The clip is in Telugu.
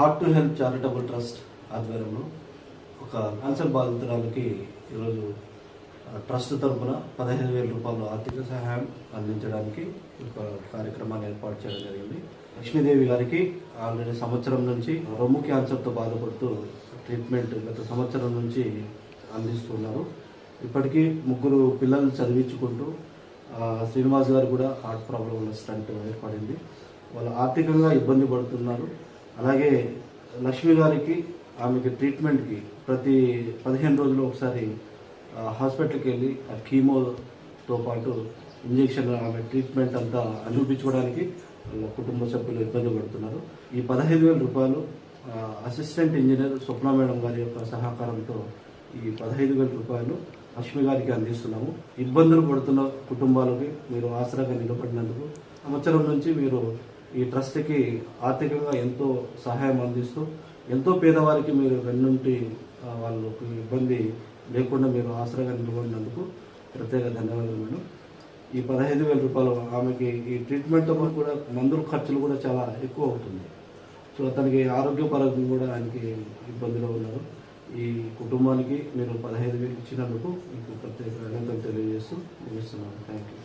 Heart to health charitable trust ఆధ్వర్యంలో ఒక క్యాన్సర్ బాధితురాలకి ఈరోజు ట్రస్ట్ తరఫున పదిహేను వేల రూపాయలు ఆర్థిక సహాయం అందించడానికి ఒక కార్యక్రమాన్ని ఏర్పాటు చేయడం జరిగింది. లక్ష్మీదేవి గారికి ఆల్రెడీ సంవత్సరం నుంచి రొమ్ము క్యాన్సర్తో బాధపడుతూ ట్రీట్మెంట్ గత సంవత్సరం నుంచి అందిస్తున్నారు. ఇప్పటికీ ముగ్గురు పిల్లల్ని చదివించుకుంటూ శ్రీనివాస్ గారు కూడా హార్ట్ ప్రాబ్లం ఉన్న స్టంట్ ఏర్పడింది. వాళ్ళు ఆర్థికంగా ఇబ్బంది పడుతున్నారు. అలాగే లక్ష్మి గారికి ఆమెకి ట్రీట్మెంట్కి ప్రతి పదిహేను రోజులు ఒకసారి హాస్పిటల్కి వెళ్ళి ఆ కీమోతో పాటు ఇంజెక్షన్ ఆమె ట్రీట్మెంట్ అంతా చూపించుకోవడానికి కుటుంబ సభ్యులు ఇబ్బంది పడుతున్నారు. ఈ పదహైదు వేల రూపాయలు అసిస్టెంట్ ఇంజనీర్ స్వప్న మేడం గారి యొక్క సహకారంతో ఈ పదహైదు వేల రూపాయలు లక్ష్మి గారికి అందిస్తున్నాము. ఇబ్బందులు పడుతున్న కుటుంబాలకి మీరు ఆసరాగా నిలబడినందుకు సంవత్సరం నుంచి మీరు ఈ ట్రస్ట్కి ఆర్థికంగా ఎంతో సహాయం అందిస్తూ ఎంతో పేదవారికి మీరు వెన్నుంటి వాళ్ళు వాళ్ళకు ఇబ్బంది లేకుండా మీరు ఆసరాగా నిలబడినందుకు ప్రత్యేక ధన్యవాదాలు మేడం. ఈ పదహైదు వేల రూపాయలు ఆమెకి ఈ ట్రీట్మెంట్తో పాటు కూడా మందుల ఖర్చులు కూడా చాలా ఎక్కువ అవుతుంది. సో అతనికి ఆరోగ్యపరంగా కూడా ఆయనకి ఇబ్బందిలో ఉన్నారు. ఈ కుటుంబానికి మీరు పదహైదు వేలు ఇచ్చినందుకు మీకు ప్రత్యేక అభినందనలు తెలియజేస్తూ ముగిస్తున్నాను. Thank you